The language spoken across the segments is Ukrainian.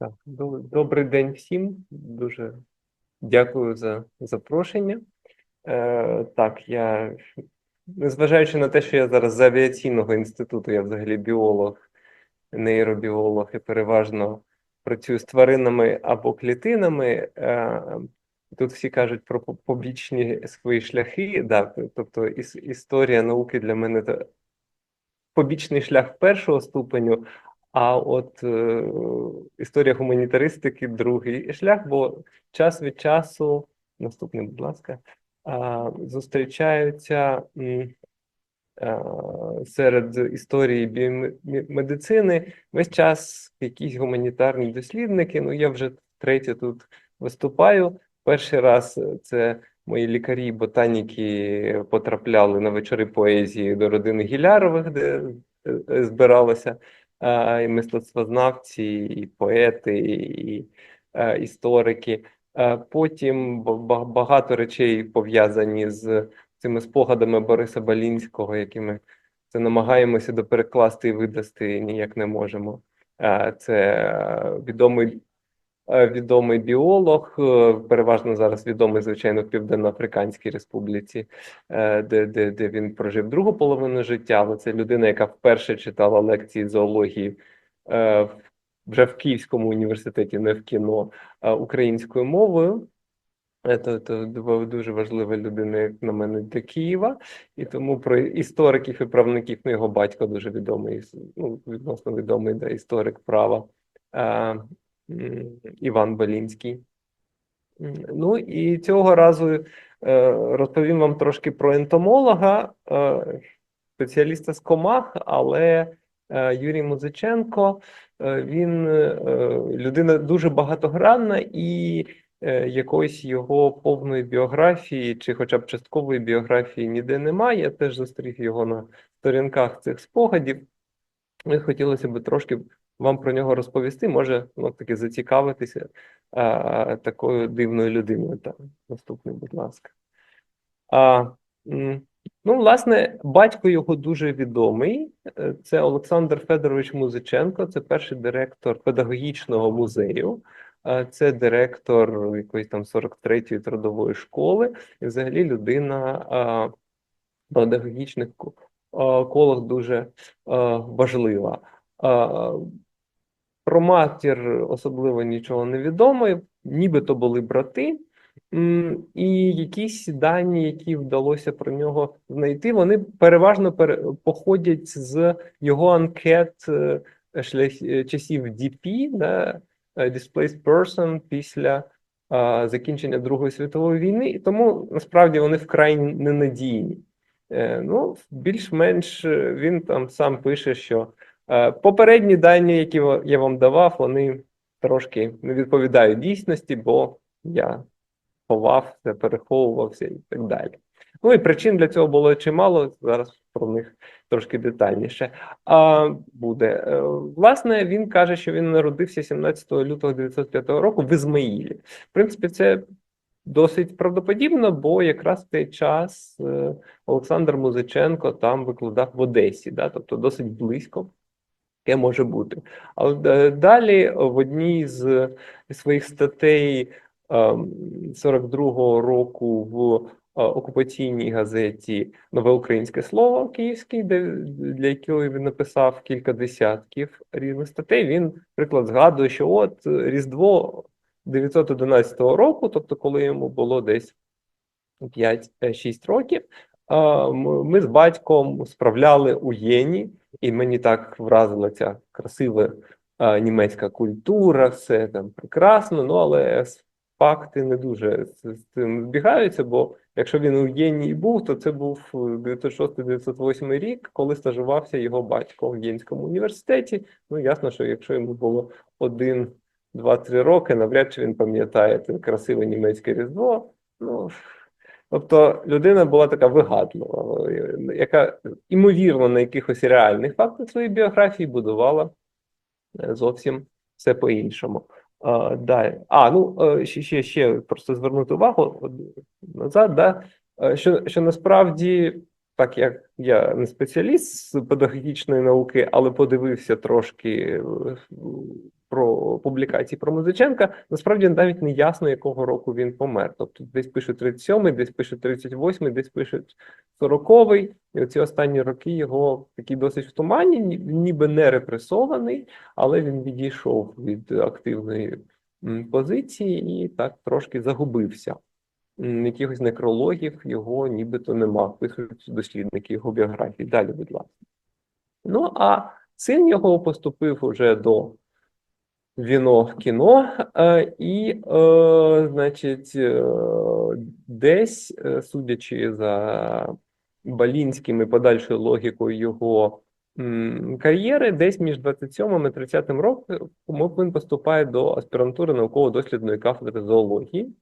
Так, добрий день всім. Дуже дякую за запрошення. Е, так, я, незважаючи на те, що я зараз з авіаційного інституту, я взагалі біолог, нейробіолог і переважно працюю з тваринами або клітинами. Е, тут всі кажуть про побічні свої шляхи. Да, тобто іс, історія науки для мене це побічний шлях першого ступеню, а от е, історія гуманітаристики другий шлях, бо час від часу, наступний, будь ласка, а, зустрічаються а, серед історії біомедицини весь час якісь гуманітарні дослідники. Ну, я вже третє тут виступаю. Перший раз це мої лікарі, ботаніки потрапляли на вечори поезії до родини Гілярових, де е, е, збиралося і мистецтвознавці, і поети, і е, історики. Е, Потім ба- ба- багато речей пов'язані з цими спогадами Бориса Балінського, які ми це намагаємося доперекласти і видасти, ніяк не можемо. Е, Це е, відомий, е, відомий біолог, е, переважно зараз відомий, звичайно, в Південноафриканській Республіці, е, де, де, де він прожив другу половину життя, але це людина, яка вперше читала лекції зоології е, вже в Київському університеті, не в кіно, українською мовою. Е, То, то дуже важлива людина, як на мене, для Києва, і тому про істориків і правників, ну, його батько дуже відомий, ну, відносно відомий да, історик права е, Іван Балінський. М, Ну і цього разу е, розповім вам трошки про ентомолога, е, спеціаліста з комах, але е, Юрій Музиченко, він людина дуже багатогранна і якоїсь його повної біографії чи хоча б часткової біографії ніде немає. Я теж зустрів його на сторінках цих спогадів. І хотілося б трошки вам про нього розповісти, може, ну, таки зацікавитися а, такою дивною людиною. Там, наступний, будь ласка. А, ну, власне, батько його дуже відомий. Е, Це Олександр Федорович Музиченко, це перший директор педагогічного музею. Це директор якоїсь там 43-ї трудової школи, і взагалі людина в педагогічних ко- колах дуже важлива. Про матір особливо нічого не відомо, нібито були брати. І якісь дані, які вдалося про нього знайти, вони переважно пере- походять з його анкет е, е, часів DP, да, е, Displaced Person, після а, закінчення Другої світової війни, і тому насправді вони вкрай ненадійні. Е, Ну, більш-менш він там сам пише, що попередні дані, які я вам давав, вони трошки не відповідають дійсності, бо я ховався, переховувався і так далі. Ну і причин для цього було чимало. Зараз про них трошки детальніше. А буде Е, власне, він каже, що він народився 17 лютого 1905 року в Ізмаїлі. В принципі, це досить правдоподібно, бо якраз в той час е, Олександр Музиченко там викладав в Одесі, да, тобто досить близько. Таке може бути. Але е, далі в одній з своїх статей ем, 42-го року в е, окупаційній газеті Нове Українське Слово Київський, де для якої він написав кілька десятків різних статей. Він, приклад, згадує, що от е, Різдво 911 року, тобто, коли йому було десь 5-6 років, а, м- ми з батьком справляли у Єні, і мені так вразила ця красива німецька культура, все там прекрасно, ну але факти не дуже з, цим збігаються, бо якщо він у Єні і був, то це був 96-98 рік, коли стажувався його батько в Єнському університеті. Ну, ясно, що якщо йому було один, два-три роки, навряд чи він пам'ятає це красиве німецьке різдво. Ну, Тобто людина була така вигадлива, яка імовірно на якихось реальних фактах своєї біографії будувала е, зовсім все по-іншому. А, далі. А, ну е, ще, ще, просто звернути увагу назад, да, е, що, що насправді, так як я не спеціаліст з педагогічної науки, але подивився трошки про публікації про Музиченка, насправді навіть не ясно, якого року він помер. Тобто десь пише 37-й, десь пише 38-й, десь пише 40-й. І оці останні роки його такі досить в тумані, ніби не репресований, але він відійшов від активної позиції і так трошки загубився. Якихось некрологів його нібито нема, пишуть дослідники його біографії. Далі, будь ласка. Ну, а син його поступив уже до Віно кіно, е, і, е, значить, е, десь, е, судячи за Балінським і подальшою логікою його кар'єри, десь між 27 і 30 роком він поступає до аспірантури науково-дослідної кафедри зоології,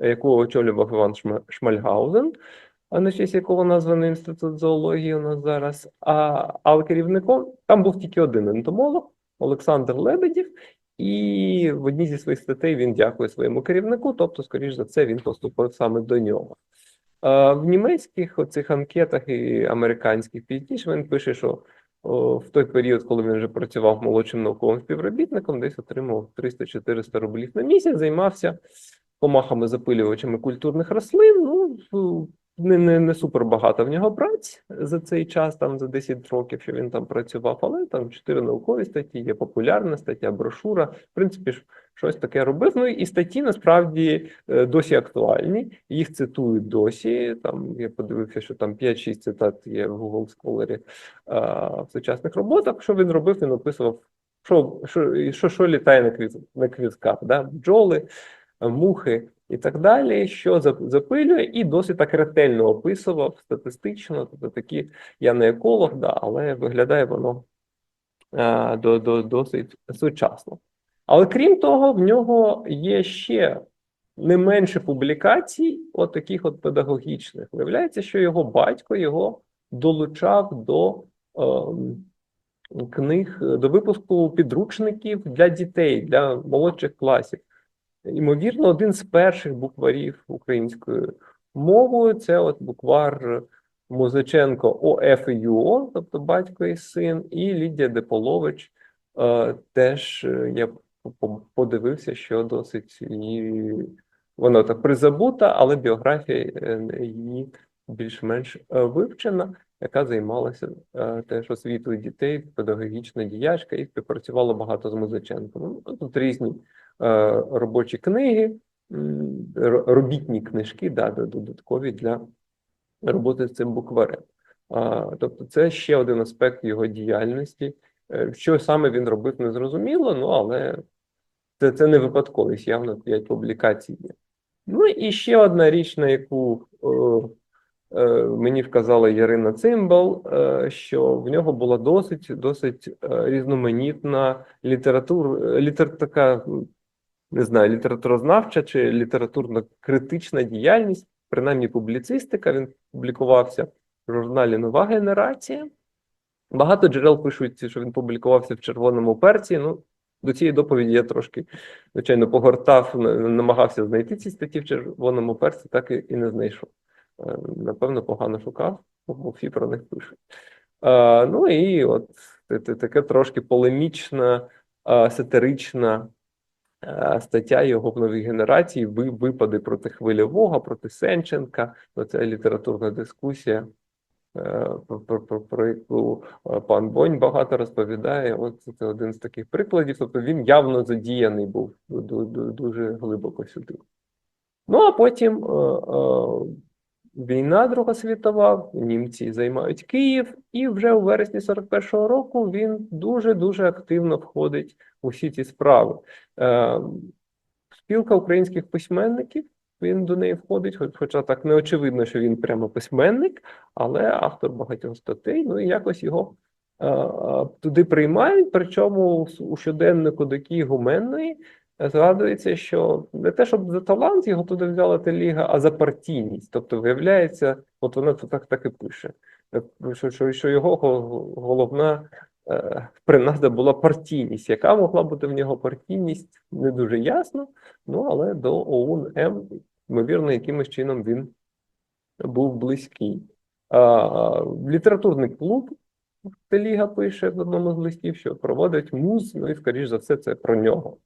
яку очолював Іван Шмальгаузен, а на честь якого названий інститут зоології у нас зараз. А, але керівником там був тільки один ентомолог Олександр Лебедів, і в одній зі своїх статей він дякує своєму керівнику, тобто, скоріш за все, він поступив саме до нього. В німецьких оцих анкетах і американських пізніше він пише, що в той період, коли він вже працював молодшим науковим співробітником, десь отримав 300-400 рублів на місяць, займався комахами запилювачами культурних рослин. Ну, не, не, не супер багато в нього праць за цей час, там за 10 років, що він там працював, але там чотири наукові статті, є популярна стаття, брошура. В принципі, щось таке робив. Ну і статті насправді е, досі актуальні. Їх цитують досі. Там я подивився, що там 5-6 цитат є в Google Scholar в сучасних роботах. Що він робив? Він описував, що, що, що, що літає на квіз, на квізках, да? бджоли, е, мухи і так далі, що запилює, і досить так ретельно описував статистично. Тобто такі я не еколог, да, але виглядає воно а, до, до, досить сучасно. Але крім того, в нього є ще не менше публікацій, от таких от педагогічних. Виявляється, що його батько його долучав до ем, книг, до випуску підручників для дітей, для молодших класів. Ймовірно, один з перших букварів українською мовою це от буквар Музиченко ОФ і ЮО, тобто батько і син, і Лідія Деполович. Е, теж е, я подивився, що досить її вона так призабута, але біографія е, її більш-менш вивчена, яка займалася е, теж освітою дітей, педагогічна діячка і співпрацювала багато з Музиченком. Ну, Тут різні е, робочі книги, робітні книжки, да, додаткові для роботи з цим букварем. Тобто, це ще один аспект його діяльності. Е, Що саме він робив, не зрозуміло, ну але це, це не випадковість, явно п'ять публікацій є. Ну і ще одна річ, на яку мені вказала Ярина Цимбал, е, що в нього була досить досить е, різноманітна література, літер, така, не знаю, літературознавча чи літературно-критична діяльність, принаймні публіцистика. Він публікувався в журналі Нова генерація. Багато джерел пишуть, що він публікувався в червоному перці. Ну, до цієї доповіді я трошки, звичайно, погортав, намагався знайти ці статті в червоному перці, так і не знайшов. Напевно, погано шукав, бо всі про них пишуть. Ну і от та- та- таке трошки полемічна, сатирична стаття його в новій генерації випади проти хвильового, проти Сенченка. Оця літературна дискусія, про, про, про, яку пан Бонь багато розповідає. От це, один з таких прикладів. Тобто він явно задіяний був ду- ду- дуже глибоко сюди. Ну а потім війна Друга світова, німці займають Київ, і вже у вересні 41-го року він дуже дуже активно входить у всі ці справи. Е, Спілка українських письменників. Він до неї входить, хоч- хоча так не очевидно, що він прямо письменник, але автор багатьох статей. Ну і якось його е, е, туди приймають. Причому у щоденнику Докі Гуменної згадується, що не те, щоб за талант його туди взяла теліга, а за партійність. Тобто, виявляється, от вона тут так, так і пише, е, що, що, що його головна е, принада була партійність. Яка могла бути в нього партійність, не дуже ясно. Ну, але до ОУН М, ймовірно, якимось чином він був близький. А, літературний клуб Теліга пише в одному з листів, що проводить муз, ну і скоріш за все, це про нього.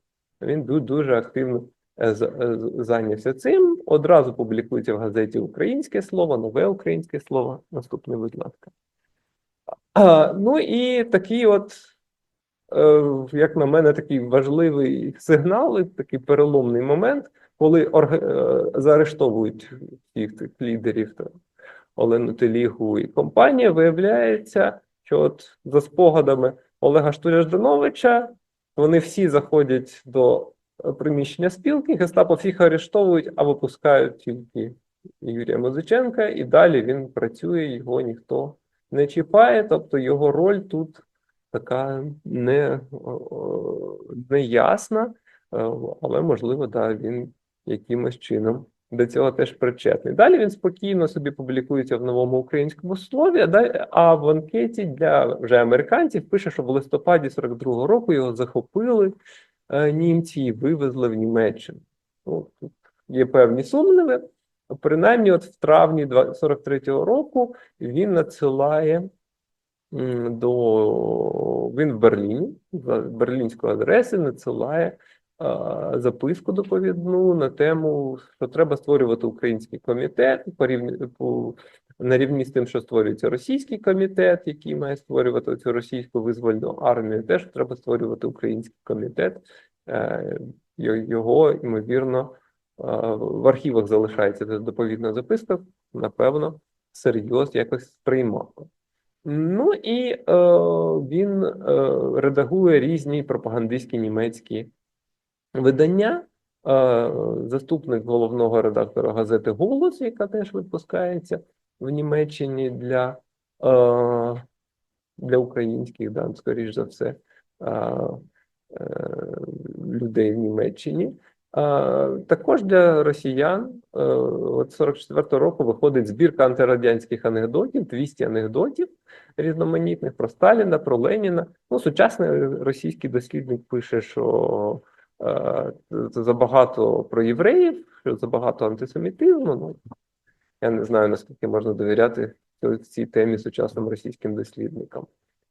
Він дуже активно е, е, зайнявся цим. Одразу публікується в газеті Українське слово, нове українське слово. Наступне, будь ласка. Ну і такий от, е, як на мене, такий важливий сигнал, такий переломний момент, коли орг... заарештовують всіх цих лідерів Олену Телігу і компанія, виявляється, що от за спогадами Олега Штуля-Ждановича вони всі заходять до е, приміщення спілки, гестапо всіх арештовують, а випускають тільки Юрія Музиченка, і далі він працює, його ніхто не чіпає, тобто його роль тут така не, неясна, е, але можливо, да, він якимось чином до цього теж причетний. Далі він спокійно собі публікується в новому українському слові, а, в анкеті для вже американців пише, що в листопаді 42-го року його захопили е, німці і вивезли в Німеччину. Ну, тут є певні сумніви. Принаймні, от в травні 43-го року він надсилає до він в Берліні, за берлінської адреси надсилає записку доповідну на тему, що треба створювати український комітет на рівні з тим, що створюється російський комітет, який має створювати цю російську визвольну армію. Теж треба створювати український комітет. Е, Його ймовірно е, в архівах залишається доповідна записка. Напевно, серйоз якось сприймав. Ну і е, він е, редагує різні пропагандистські німецькі видання. Заступник головного редактора газети Голос, яка теж випускається в Німеччині для, для українських, да, скоріш за все, е, людей в Німеччині. Також для росіян е, от 44-го року виходить збірка антирадянських анекдотів, 200 анекдотів різноманітних про Сталіна, про Леніна. Ну, сучасний російський дослідник пише, що це забагато про євреїв, що забагато антисемітизму. Ну, я не знаю, наскільки можна довіряти цій- темі сучасним російським дослідникам.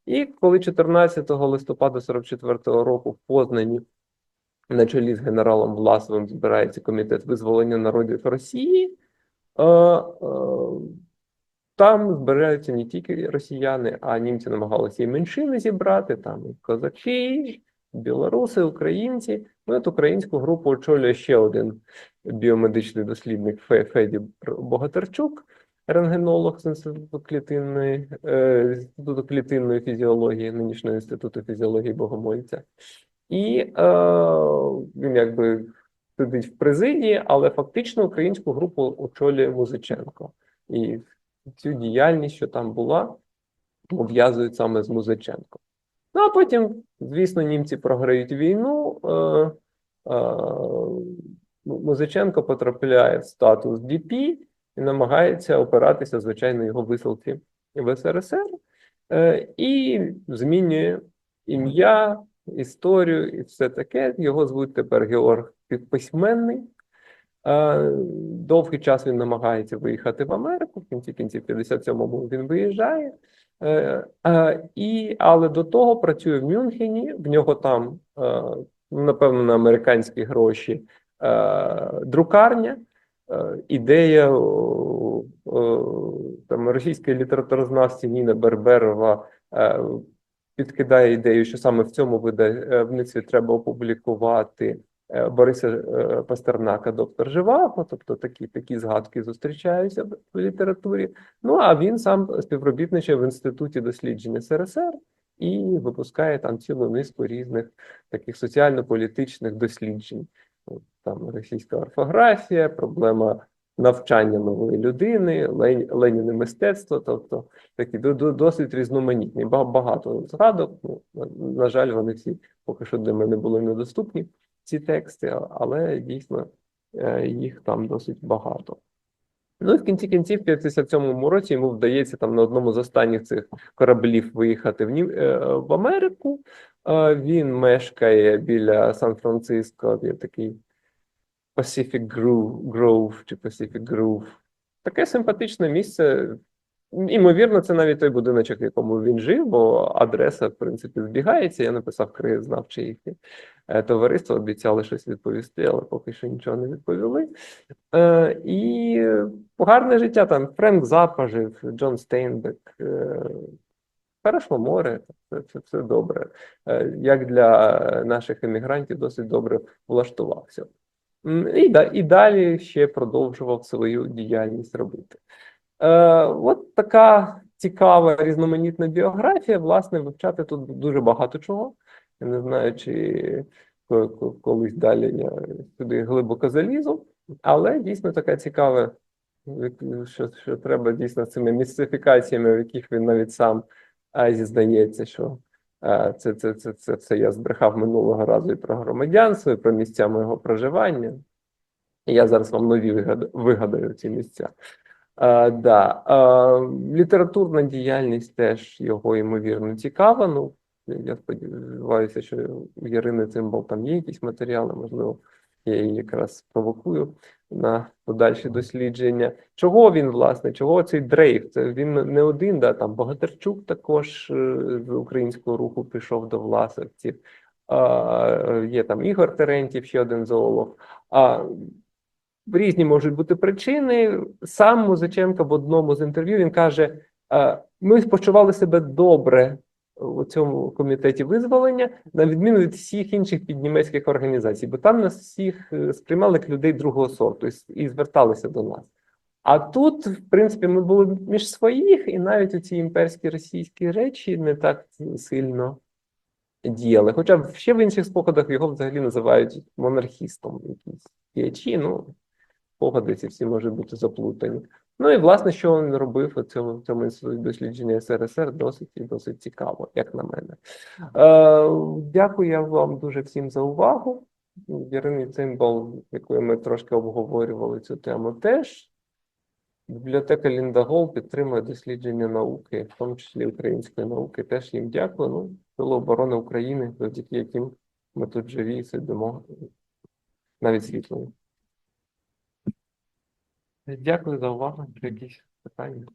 І коли 14 листопада 44-го року в Познані на чолі з генералом Власовим збирається комітет визволення народів Росії. Е, е, Там збираються не тільки росіяни, а німці намагалися і меншини зібрати, там і козаки, білоруси, українці. Ну, от українську групу очолює ще один біомедичний дослідник Феді Богатирчук, рентгенолог з інституту клітинної, е, інституту клітинної фізіології, нинішнього інституту фізіології Богомольця. І е, він якби сидить в президії, але фактично українську групу очолює Музиченко. І цю діяльність, що там була, пов'язують саме з Музиченком. Ну а потім, звісно, німці програють війну. Е, е, Музиченко потрапляє в статус ДП і намагається опиратися, звичайно, його висилці в СРСР е, і змінює ім'я, історію і все таке. Його звуть тепер Георг Письменний. Е, Довгий час він намагається виїхати в Америку. В кінці кінців 57-му він виїжджає. Е, е, І, але до того працює в Мюнхені. В нього там, е, напевно, на американські гроші друкарня. Ідея там російської літературознавці Ніна Берберова підкидає ідею, що саме в цьому видавництві треба опублікувати Бориса е, Пастернака, доктор Живаго, тобто такі, такі згадки зустрічаються в літературі. Ну а він сам співробітничає в інституті досліджень СРСР і випускає там цілу низку різних таких соціально-політичних досліджень. Там російська орфографія, проблема навчання нової людини, Лен- Леніне мистецтво, тобто до- досить різноманітні. Багато згадок. Ну, на жаль, вони всі поки що для мене були недоступні, ці тексти, але дійсно е, їх там досить багато. Ну і в кінці кінців, в 57-му році йому вдається там на одному з останніх цих кораблів виїхати в, Нім... е, в Америку. Е, Він мешкає біля Сан-Франциско, є такий Pacific Grove, Grove чи Pacific Grove. Таке симпатичне місце. Імовірно, це навіть той будиночок, в якому він жив, бо адреса, в принципі, збігається. Я написав краєзнавче їхнє е, товариство, обіцяли щось відповісти, але поки що нічого не відповіли. Е, і гарне життя там. Френк Запа жив, Джон Стейнбек. Е, море, це, це все добре. Е, Як для наших емігрантів, досить добре влаштувався. І, і далі ще продовжував свою діяльність робити. Е, от така цікава різноманітна біографія. Власне, вивчати тут дуже багато чого. Я не знаю, чи ко- ко- колись далі я сюди глибоко залізу, але дійсно така цікава, що, що треба дійсно цими містифікаціями, в яких він навіть сам зізнається, що це, це, це, це все я збрехав минулого разу і про громадянство, і про місця моєго проживання. Я зараз вам нові вигадаю ці місця. А, да. а, літературна діяльність теж його ймовірно цікава. Ну, я сподіваюся, що у Ярини Цимбал там є якісь матеріали, можливо, я її якраз провокую на подальші дослідження. Чого він, власне, чого цей дрейф? Це він не один, да, там Богатирчук також е, з українського руху пішов до власовців. Є там Ігор Терентів, ще один зоолог. А, різні можуть бути причини. Сам Музиченко в одному з інтерв'ю він каже: ми почували себе добре у цьому комітеті визволення, на відміну від всіх інших піднімецьких організацій, бо там нас всіх е, сприймали як людей другого сорту і, зверталися до нас. А тут, в принципі, ми були між своїх, і навіть у ці імперські російські речі не так сильно діяли. Хоча ще в інших спогадах його взагалі називають монархістом, якісь діячі, ну, спогади ці всі можуть бути заплутані. Ну і власне, що він робив у цьому, в цьому інституті дослідження СРСР, досить і досить цікаво, як на мене. Е, дякую я вам дуже всім за увагу. Ярині Цимбал, якою ми трошки обговорювали цю тему, теж. Бібліотека Лінда Гол підтримує дослідження науки, в тому числі української науки. Теж їм дякую. Ну, Сили оборони України, завдяки яким ми тут живі і сидимо навіть світлою. Дякую за увагу. Якісь питання?